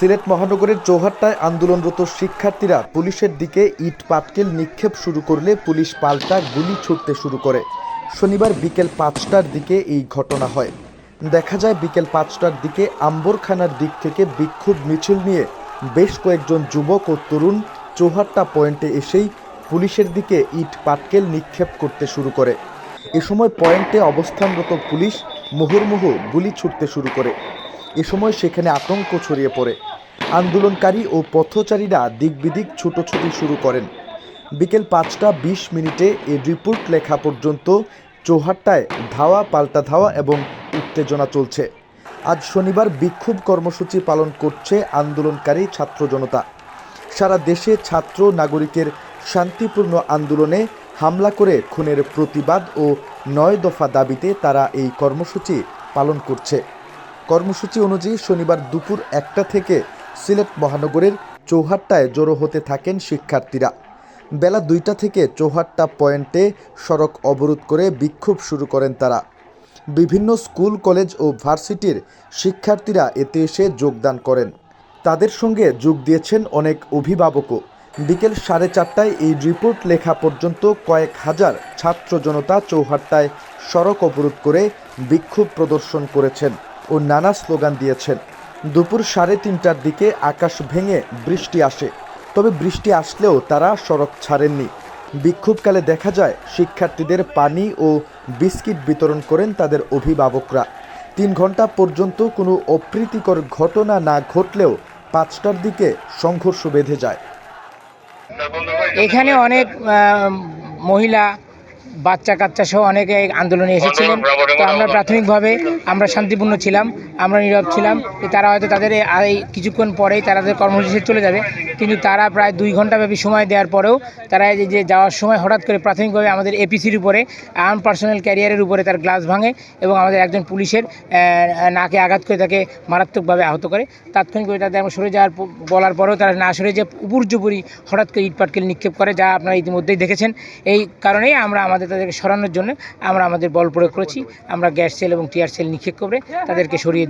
সিলেট মহানগরের চৌহাট্টায় আন্দোলনরত শিক্ষার্থীরা পুলিশের দিকে ইট পাটকেল নিক্ষেপ শুরু করলে পুলিশ পাল্টা গুলি ছুটতে শুরু করে। শনিবার বিকেল পাঁচটার দিকে এই ঘটনা হয়। দেখা যায় বিকেল পাঁচটার দিকে আম্বরখানার দিক থেকে বিক্ষোভ মিছিল নিয়ে বেশ কয়েকজন যুবক ও তরুণ চৌহাট্টা পয়েন্টে এসেই পুলিশের দিকে ইট পাটকেল নিক্ষেপ করতে শুরু করে। এ সময় পয়েন্টে অবস্থানরত পুলিশ মুহুর্মুহু গুলি ছুটতে শুরু করে। এ সময় সেখানে আতঙ্ক ছড়িয়ে পড়ে। আন্দোলনকারী ও পথচারীরা দিকবিদিক ছুটোছুটি শুরু করেন। বিকেল পাঁচটা বিশ মিনিটে এ রিপোর্ট লেখা পর্যন্ত চৌহাট্টায় ধাওয়া, পাল্টা ধাওয়া এবং উত্তেজনা চলছে। আজ শনিবার বিক্ষোভ কর্মসূচি পালন করছে আন্দোলনকারী ছাত্র জনতা। সারা দেশে ছাত্র নাগরিকের শান্তিপূর্ণ আন্দোলনে হামলা করে খুনের প্রতিবাদ ও নয় দফা দাবিতে তারা এই কর্মসূচি পালন করছে। কর্মসূচি অনুযায়ী শনিবার দুপুর একটা থেকে সিলেট মহানগরের চৌহাট্টায় জড়ো হতে থাকেন শিক্ষার্থীরা। বেলা দুইটা থেকে চৌহাট্টা পয়েন্টে সড়ক অবরোধ করে বিক্ষোভ শুরু করেন তারা। বিভিন্ন স্কুল, কলেজ ও ভার্সিটির শিক্ষার্থীরা এতে এসে যোগদান করেন। তাদের সঙ্গে যোগ দিয়েছেন অনেক অভিভাবকও। বিকেল সাড়ে চারটায় এই রিপোর্ট লেখা পর্যন্ত কয়েক হাজার ছাত্র জনতা চৌহাট্টায় সড়ক অবরোধ করে বিক্ষোভ প্রদর্শন করেছেন ও নানা স্লোগান দিয়েছেন। দুপুর সাড়ে তিনটার দিকে আকাশ ভেঙে বৃষ্টি আসে। তবে বৃষ্টি আসলেও তারা সড়ক ছাড়েননি। বিক্ষোভকালে দেখা যায়, শিক্ষার্থীদের পানি ও বিস্কিট বিতরণ করেন তাদের অভিভাবকরা। তিন ঘণ্টা পর্যন্ত কোনো অপ্রীতিকর ঘটনা না ঘটলেও পাঁচটার দিকে সংঘর্ষ বেঁধে যায়। এখানে অনেক মহিলা বাচ্চা কাচ্চা সহ অনেকে আন্দোলনে এসেছিলেন। তো আমরা প্রাথমিকভাবে আমরা শান্তিপূর্ণ ছিলাম। আমরা নীরব ছিলাম তারা হয়তো তাদের এই- কিছুক্ষণ পরেই তারা তাদের কর্মসূচি চলে যাবে। কিন্তু তারা প্রায় দুই ঘন্টাব্যাপী সময় দেওয়ার পরেও তারা এই যে যাওয়ার সময় হঠাৎ করে প্রাথমিকভাবে আমাদের এপিসির উপরে, আর্ম পার্সোনাল ক্যারিয়ারের উপরে তার গ্লাস ভাঙে এবং আমাদের একজন পুলিশের নাকে আঘাত করে তাকে মারাত্মকভাবে আহত করে। তাৎক্ষণিকভাবে তাদের আমরা সরে যাওয়ার বলার পরেও তারা না সরে যে উপর্যুপরি হঠাৎ করে ইটপাটকেল নিক্ষেপ করে, যা আপনারা ইতিমধ্যেই দেখেছেন। এই কারণেই আমরা আমাদের তাদেরকে সরানোর জন্য আমরা আমাদের বল প্রয়োগ করেছি। আমরা গ্যাস সেল এবং টিয়ার সেল নিক্ষেপ করে তাদেরকে সরিয়ে